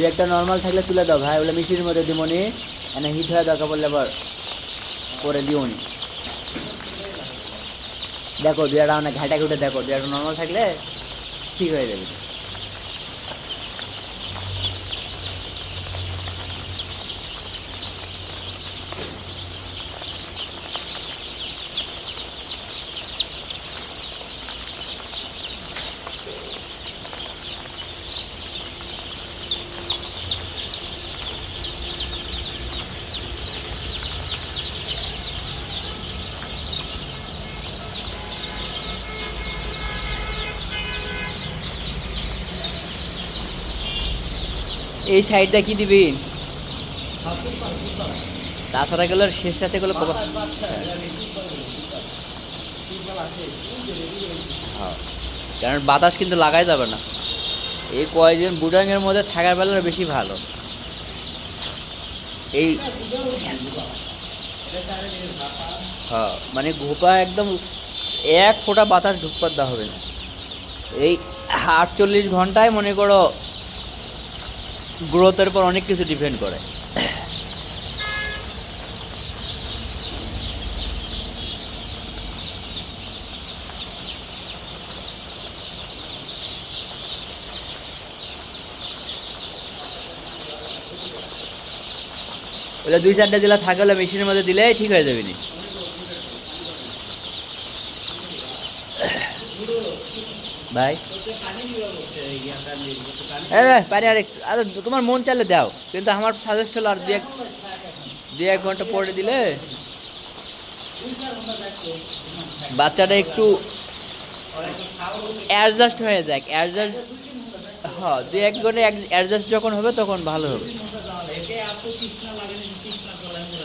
দু একটা নর্মাল থাকলে তুলে দাও ভাই, ওগুলো মিষ্টির মধ্যে দিব নি, এনে হিট হয়ে দরকার পড়লে আবার করে দিও নি। দেখো দু একটা অনেক ঘাটা ঘুটে দেখো দু একটা নর্মাল থাকলে ঠিক হয়ে যাবে। এই সাইডটা কি দিবি? তাছাড়া গেলে শেষ সাথে গেলে হ্যাঁ। কারণ বাতাস কিন্তু লাগাই যাবে না। এই কয়েকজন বুডাঙ্গের মধ্যে থাকার বেলা বেশি ভালো। এই হ্যাঁ মানে ঘোপা একদম এক ফোঁটা বাতাস ঢুকপাত দেওয়া হবে না। এই আটচল্লিশ ঘন্টায় মনে করো গ্রোথের উপর অনেক কিছু ডিপেন্ড করে। দুই চারটা জেলা থাকে হলে মেশিনের মধ্যে দিলে ঠিক হয়ে যাবে নি। ভাই। পানি আর, আরে, তোমার মন চাইলে দাও। কিন্তু আমার সাজেস্ট হলো আর দু এক এক ঘণ্টা পরে দিলে। বাচ্চাটা একটু অ্যাডজাস্ট হয়ে যাক অ্যাডজাস্ট হ্যাঁ দু এক ঘণ্টা অ্যাডজাস্ট যখন হবে তখন ভালো হবে।